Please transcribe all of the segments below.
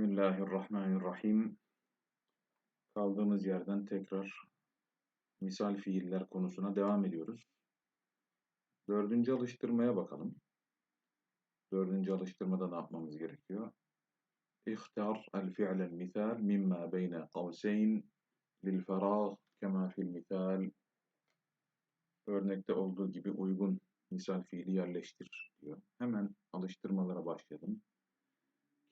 Bismillahirrahmanirrahim. Kaldığımız yerden tekrar misal fiiller konusuna devam ediyoruz. Dördüncü alıştırmaya bakalım. Dördüncü alıştırmada ne yapmamız gerekiyor? İhtar el-fi'lel misal mimma beyne kavseyn lil ferah kema fil misal. Örnekte olduğu gibi uygun misal fiili yerleştir diyor. Hemen alıştırmalara başlayalım.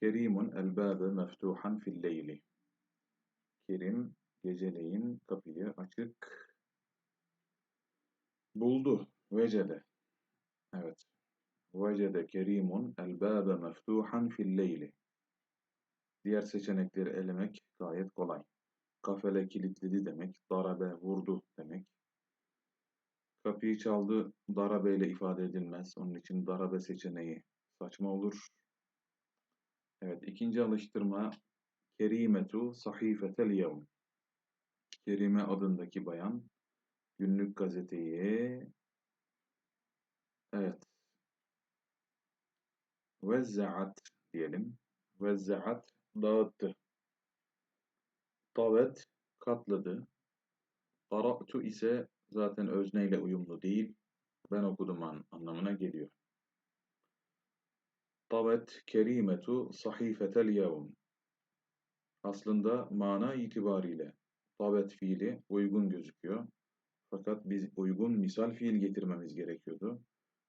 Kerimun elbâbe meftuhan fil leyli. Kerim geceleyin kapıyı açık buldu. Vecede. Evet. Vecede kerimun elbâbe meftuhan fil leyli. Diğer seçenekleri elemek gayet kolay. Kafele kilitledi demek, darabe vurdu demek. Kapıyı çaldı, darabe ile ifade edilmez. Onun için darabe seçeneği saçma olur. Evet, ikinci alıştırma Kerimetu sahifetel yevm. Kerime adındaki bayan günlük gazeteyi evet vezzaat diyelim. Vezzaat dağıttı. Tavet katladı. Qara'tu ise zaten özneyle uyumlu değil. Ben okudum an anlamına geliyor. Tavet kerimetu sahifetel yevm. Aslında mana itibariyle tavet fiili uygun gözüküyor. Fakat biz uygun misal fiil getirmemiz gerekiyordu.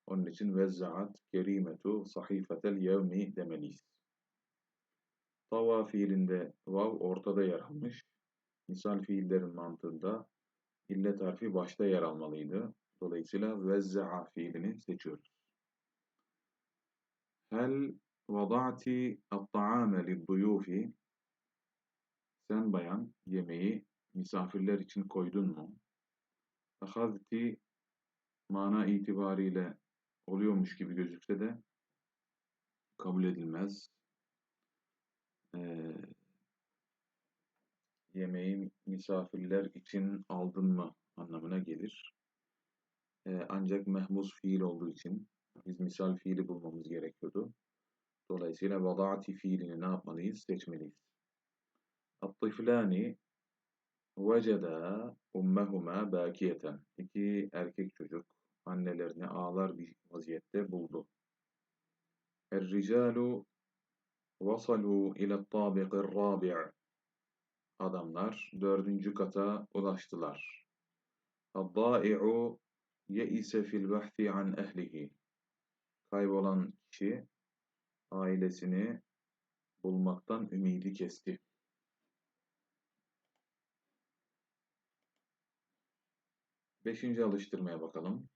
Onun için vezzaat kerimetu sahifetel yevmi demeliyiz. Tava fiilinde vav ortada yer almış. Misal fiillerin mantığında illet harfi başta yer almalıydı. Dolayısıyla vezza'a fiilini seçiyoruz. Hel vada'ti at-ta'ame Sen bayan yemeği misafirler için koydun mu? Ahazti mana itibariyle oluyormuş gibi gözükse de kabul edilmez. Ee, yemeği misafirler için aldın mı anlamına gelir. Ee, ancak mehmus fiil olduğu için biz misal fiili bulmamız gerekiyordu. Dolayısıyla vada'ati fiilini ne yapmalıyız? Seçmeliyiz. At-tiflani veceda ummehuma bakiyeten. İki erkek çocuk annelerini ağlar bir vaziyette buldu. Er-ricalu vasalu ila tabiqir rabi' Adamlar dördüncü kata ulaştılar. Ad-da'i'u ye'ise fil bahthi an ehlihi. Kaybolan kişi ailesini bulmaktan ümidi kesti. Beşinci alıştırmaya bakalım.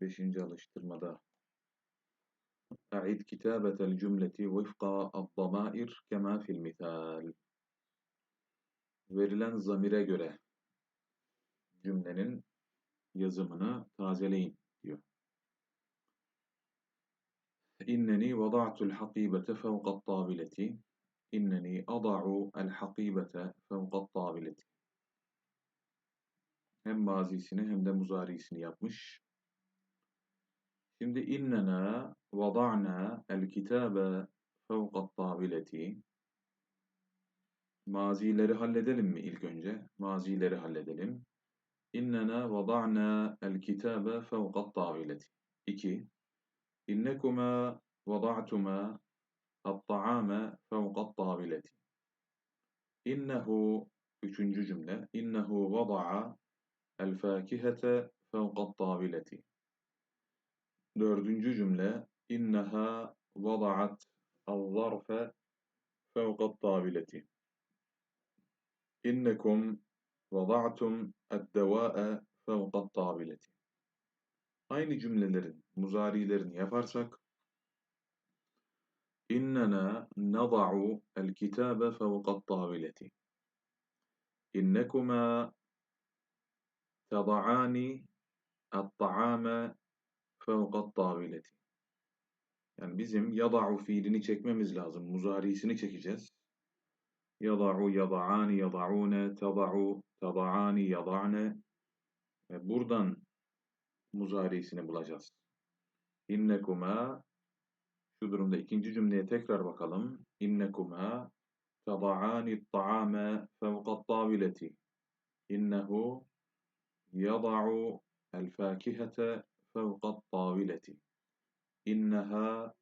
Beşinci alıştırmada أعد كتابة الجملة وفق الضمائر كما في المثال Verilen zamire göre cümlenin yazımını tazeleyin diyor. İnneni vada'tul hakibete fevqat tabileti İnneni ada'u el hakibete fevqat tabileti Hem mazisini hem de muzarisini yapmış. Şimdi innena vada'na el kitabe fevqat tabileti Mazileri halledelim mi ilk önce? Mazileri halledelim. İnnena vada'na el kitabe fevqat tabileti 2. İnnekuma vada'tuma at-ta'ame fevqat tabileti İnnehu Üçüncü cümle. İnnehu vada'a el fakihete fevqat tabileti Dördüncü cümle inneha vada'at el-zarfe fevqat tabileti. İnnekum vada'tum ed-devâe fevqat tabileti. Aynı cümlelerin muzarilerini yaparsak İnnena nada'u el-kitabe fevqat tabileti. İnnekuma tada'ani et-ta'ame fevkat tavileti. Yani bizim yada'u fiilini çekmemiz lazım. Muzarisini çekeceğiz. Yada'u, yada'ani, yada'une, tada'u, tada'ani, yada'ne. Ve buradan muzarisini bulacağız. İnnekuma Şu durumda ikinci cümleye tekrar bakalım. İnnekuma tada'ani ta'ame fevqa tavileti. İnnehu yada'u el-fakihete fevqa tavileti. İnneha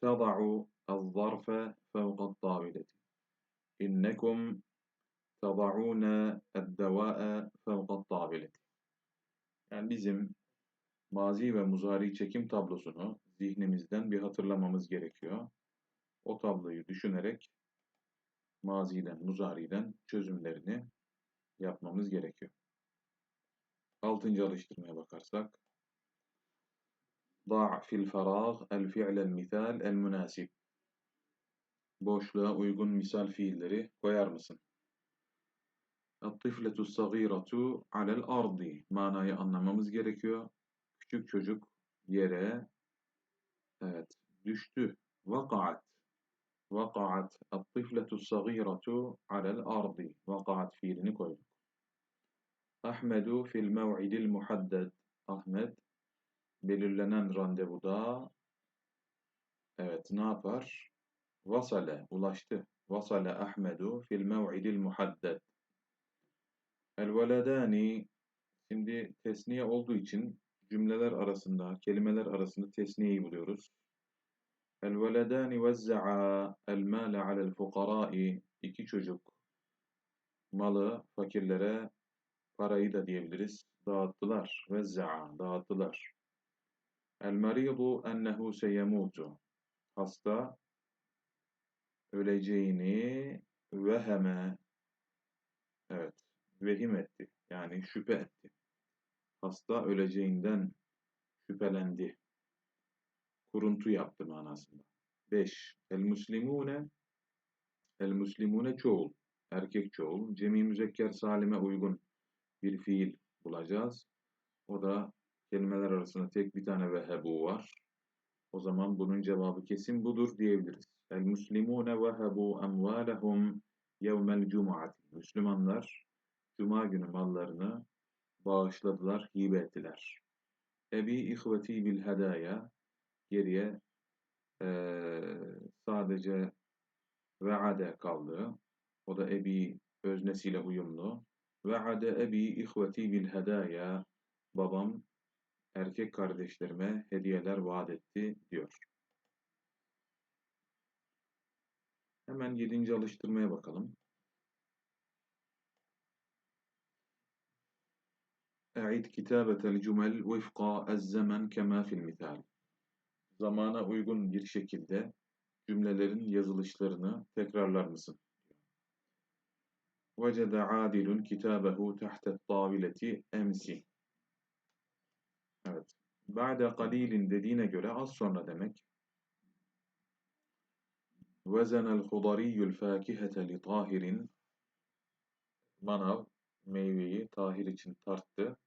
tada'u el-zarfe fevqa tavileti. İnnekum tada'une el-deva'e fevqa tavileti. Yani bizim mazi ve muzari çekim tablosunu zihnimizden bir hatırlamamız gerekiyor. O tabloyu düşünerek maziden, muzariden çözümlerini yapmamız gerekiyor. Altıncı alıştırmaya bakarsak. ضع في الفراغ الفعل المثال المناسب. Boşluğa uygun misal fiilleri koyar mısın? Tifletu sagiratu alel ardi. Manayı anlamamız gerekiyor. Küçük çocuk yere evet düştü. Vakaat. Vakaat. Tifletu sagiratu alel ardi. Vakaat fiilini koyduk. Ahmedu fil mev'idil muhadded. Ahmet belirlenen randevuda evet ne yapar? Vasale ulaştı. Vasale Ahmedu fil mev'idil muhadded. El veledani şimdi tesniye olduğu için cümleler arasında, kelimeler arasında tesniyeyi buluyoruz. El veledani vezza'a el mâle alel fukarâi iki çocuk malı fakirlere parayı da diyebiliriz. Dağıttılar. Vezza'a dağıttılar. El maridu ennehu seyemutu hasta öleceğini veheme evet vehim etti. Yani şüphe etti. Hasta öleceğinden şüphelendi. Kuruntu yaptı manasında. 5. El muslimune El muslimune çoğul. Erkek çoğul. Cemi müzekker salime uygun bir fiil bulacağız. O da kelimeler arasında tek bir tane vehebu var. O zaman bunun cevabı kesin budur diyebiliriz. El muslimune vehebu emvalehum yevmel cum'ati. Müslümanlar Cuma günü mallarını bağışladılar, hibe ettiler. Ebi ihveti bil hedaya geriye e, sadece ve'ade kaldı. O da ebi öznesiyle uyumlu. Ve'ade ebi ihveti bil hedaya babam erkek kardeşlerime hediyeler vaat etti diyor. Hemen yedinci alıştırmaya bakalım. أعد كتابة الجمل وفق الزمن كما في المثال. Zamana uygun bir şekilde cümlelerin yazılışlarını tekrarlar mısın? وجد عادل كتابه تحت الطاولة أمس. Evet. Ba'de qalilin dediğine göre az sonra demek. Vezenel hudariyyul fakihete li tahirin. Manav meyveyi tahir için tarttı.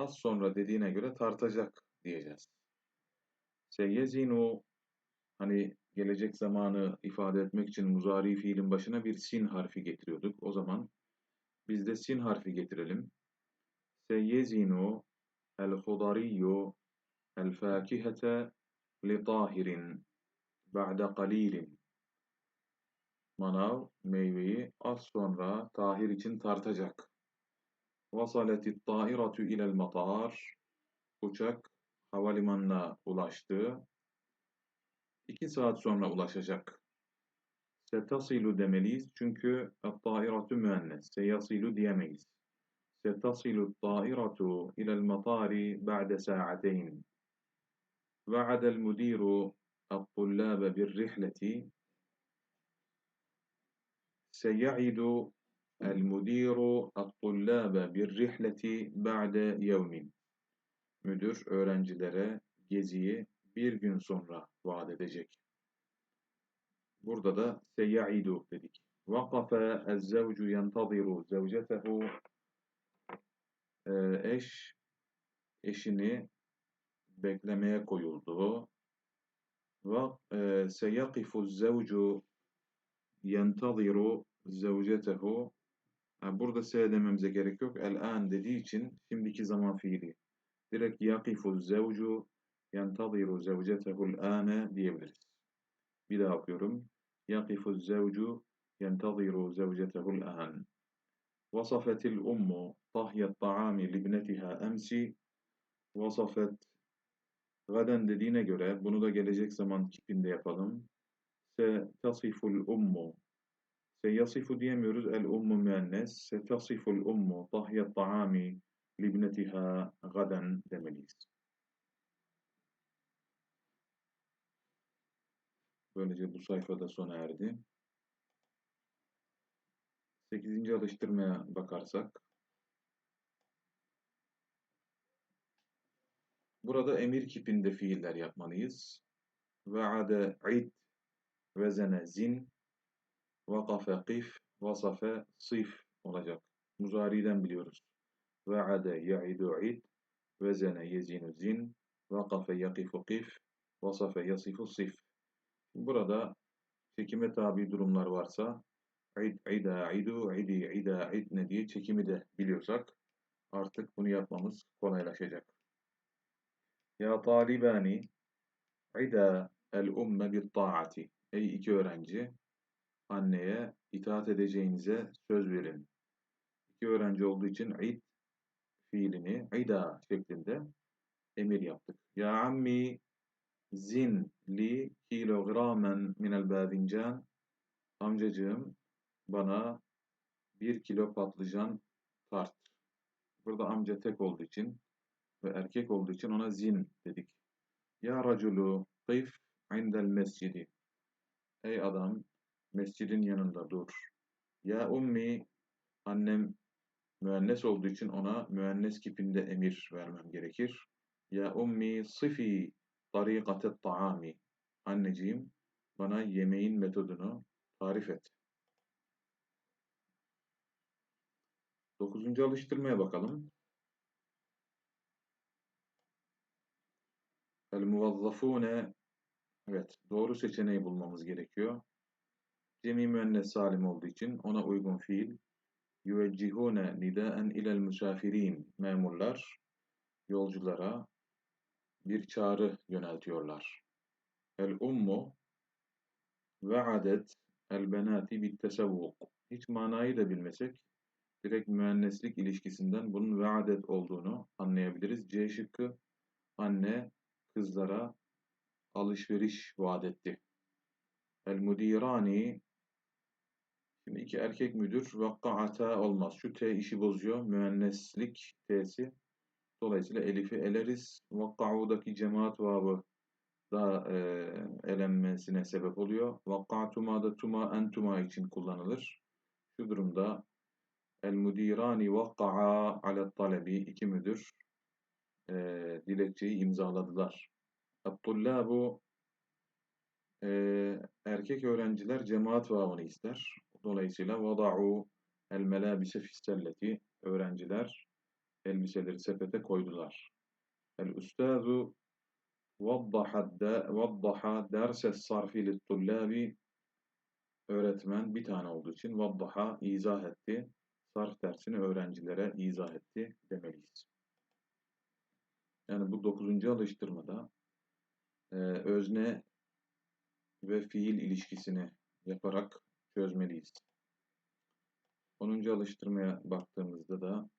Az sonra dediğine göre tartacak diyeceğiz. Seyyezinu hani gelecek zamanı ifade etmek için muzari fiilin başına bir sin harfi getiriyorduk. O zaman biz de sin harfi getirelim. Seyyezinu el-hudariyu el-fakihete li tahirin ba'de qalilin. Manav meyveyi az sonra tahir için tartacak. Vasaletit tairatu ilel matar. Uçak havalimanına ulaştı. İki saat sonra ulaşacak. Setasilu demeliyiz çünkü tairatu müennes. Seyasilu diyemeyiz. Setasilu tairatu ilel matari ba'de sa'ateyn. وعد المدير الطلاب بالرحلة سيعد El-müdiru at-tullâbe bir-rihleti. Müdür öğrencilere geziyi bir gün sonra vaat edecek. Burada da seyaidu dedik. Vakafe ez-zevcu zevcetehu ee, eş eşini beklemeye koyuldu. Ve e, seyakifu zevcu yentaziru zevcetehu Burada se dememize gerek yok. El-an dediği için şimdiki zaman fiili. Direkt yakifu zevcu yentadiru zevcetehu'l ane diyebiliriz. Bir daha okuyorum. Yakifu zevcu yenteziru zevcetehu'l an. Vasafetil ummu tahyet ta'ami libnetiha emsi. Vasafet gaden dediğine göre bunu da gelecek zaman kipinde yapalım. Se tasiful ummu Seyasifu diyemiyoruz. El ummu müennes. Setasiful ummu tahyet ta'ami libnetiha gaden demeliyiz. Böylece bu sayfada sona erdi. 8. alıştırmaya bakarsak burada emir kipinde fiiller yapmalıyız. Ve'ade id vezene zin vakafe kif vasafe sif olacak. Muzari'den biliyoruz. Ve'ade ya'idu id vezene yezinu zin vakafe yakifu kif vasafe yasifu sif. Burada çekime tabi durumlar varsa id, ida, idu, idi, ida, idne diye çekimi de biliyorsak artık bunu yapmamız kolaylaşacak. Ya talibani ida el umme bit taati. Ey iki öğrenci anneye itaat edeceğinize söz verin. İki öğrenci olduğu için id fiilini ida şeklinde emir yaptık. Ya ammi zin li kilogramen minel badincan amcacığım bana bir kilo patlıcan tart. Burada amca tek olduğu için ve erkek olduğu için ona zin dedik. Ya raculu kıf indel mescidi. Ey adam mescidin yanında dur. Ya ummi annem müennes olduğu için ona müennes kipinde emir vermem gerekir. Ya ummi sıfi tarikatet taami. Anneciğim bana yemeğin metodunu tarif et. Dokuzuncu alıştırmaya bakalım. El muvazzafune Evet, doğru seçeneği bulmamız gerekiyor. Cemi müennes salim olduğu için ona uygun fiil yüveccihune nidaen ilel müsafirin memurlar yolculara bir çağrı yöneltiyorlar. El ummu ve'adet el benati bit tesavvuk. Hiç manayı da bilmesek direkt müenneslik ilişkisinden bunun ve'adet olduğunu anlayabiliriz. C şıkkı anne kızlara alışveriş vaat etti. El mudirani Şimdi iki erkek müdür vakka'ata olmaz. Şu T işi bozuyor. Müenneslik T'si. Dolayısıyla elifi eleriz. Vakka'udaki cemaat vabı da e, elenmesine sebep oluyor. Vakka'tuma da tuma entuma için kullanılır. Şu durumda el mudirani vakka'a ala talebi iki müdür e, dilekçeyi imzaladılar. Et-tullabu e, erkek öğrenciler cemaat vavını ister. Dolayısıyla vada'u el melabise fisselleti öğrenciler elbiseleri sepete koydular. El ustazu vaddaha derses sarfi littullabi öğretmen bir tane olduğu için vaddaha izah etti. Sarf dersini öğrencilere izah etti demeliyiz. Yani bu dokuzuncu alıştırmada e, özne ve fiil ilişkisini yaparak çözmeliyiz. 10. alıştırmaya baktığımızda da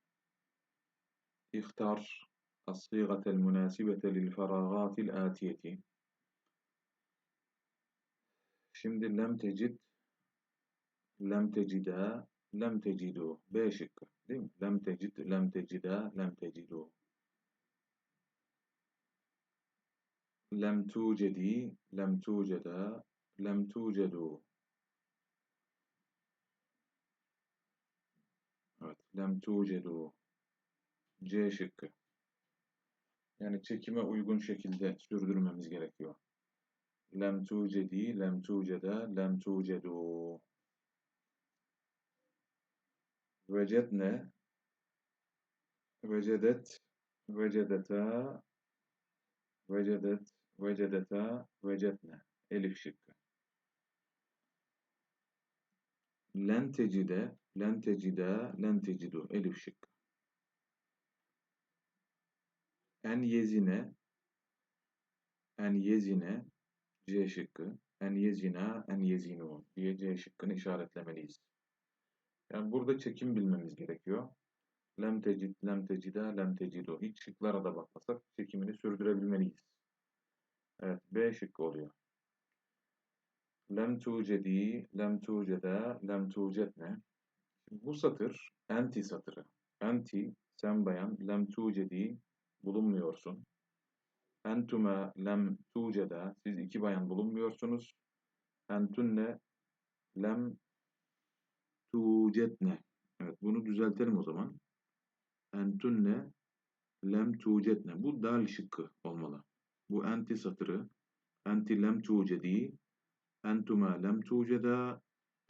ihtar as-sigatel münasibete lil feragatil atiyeti Şimdi lem tecid lem tecida lem tecidu B şıkkı değil mi? Lem tecid lem tecida lem tecidu lem tucedi lem tuceda lem tucedu Evet. Lem tucedu. C şıkkı. Yani çekime uygun şekilde sürdürmemiz gerekiyor. Lem tucedi, lem tuceda, lem tucedu. Vecedne, vecedet, vecedeta, vecedet, vecedeta, vecetne. Elif şıkkı. Len tecide, len tecidu. Elif şıkkı. En yezine, en yezine, C şıkkı. En yezina, en yezinu diye C şıkkını işaretlemeliyiz. Yani burada çekim bilmemiz gerekiyor. Lem tecid, lem tecida, lem tecidu. Hiç şıklara da bakmasak çekimini sürdürebilmeliyiz. Evet, B şıkkı oluyor. Lem tucedi, lem tuceda, lem tucetne. Bu satır enti satırı. Enti, sen bayan, lem tucedi, bulunmuyorsun. Entüme lem tuceda, siz iki bayan bulunmuyorsunuz. Entünne lem tucetne. Evet, bunu düzeltelim o zaman. Entünne lem tucetne. Bu dal şıkkı olmalı. Bu enti satırı. Enti lem tucedi. Entüme lem tuceda.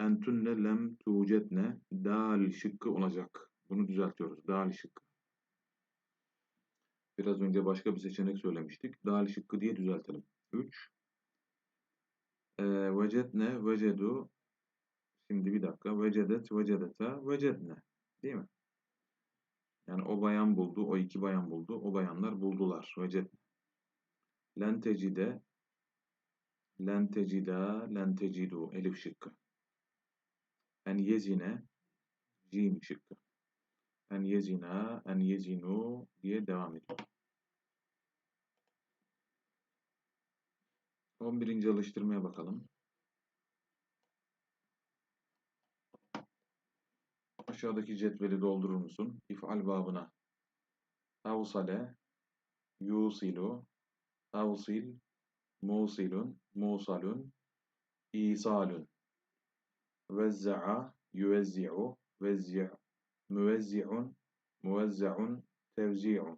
Entünne lem tucetne. Dal şıkkı olacak. Bunu düzeltiyoruz. Dal şıkkı. Biraz önce başka bir seçenek söylemiştik. Dal şıkkı diye düzeltelim. 3. E, vecetne, vecedu. Şimdi bir dakika. Vecedet, vecedete, vecedne. Değil mi? Yani o bayan buldu, o iki bayan buldu, o bayanlar buldular. Vecedne. Len tecide, len tecida, len tecidu. Elif şıkkı. En yezine, cim şıkkı. En yezina, en yezinu diye devam ediyor. 11. alıştırmaya bakalım. Aşağıdaki cetveli doldurur musun? İf'al babına. Avsale, yusilu, avsil, musilun, musalun, isalun. وزع يوزع وزع موزع موزع توزيع.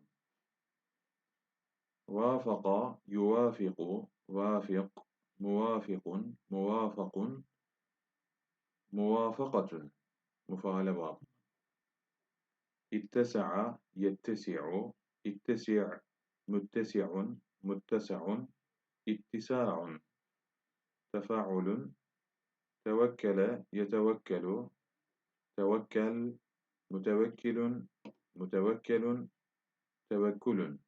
وافق يوافق وافق موافق موافق موافقة. مفعل ماضي اتسع يتسع اتسع متسع متسع اتساع. تفاعل. Tevekkele, yetevekkelu, tevekkel, mütevekkilun, mütevekkelun, tevekkulun.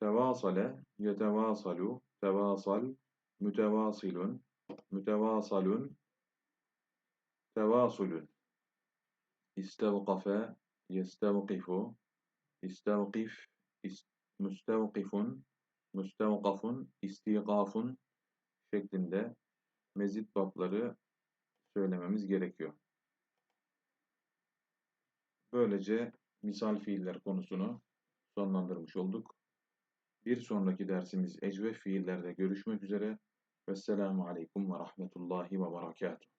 Tevasale, yetevasalu, tevasal, mütevasilun, mütevasalun, tevasulun. İstevkafe, yestevkifu, istevkif, ist, müstevkifun, müstevkafun, istikafun şeklinde mezit babları söylememiz gerekiyor. Böylece misal fiiller konusunu sonlandırmış olduk. Bir sonraki dersimiz ecve fiillerde görüşmek üzere. Vesselamu Aleyküm ve Rahmetullahi ve Berekatuhu.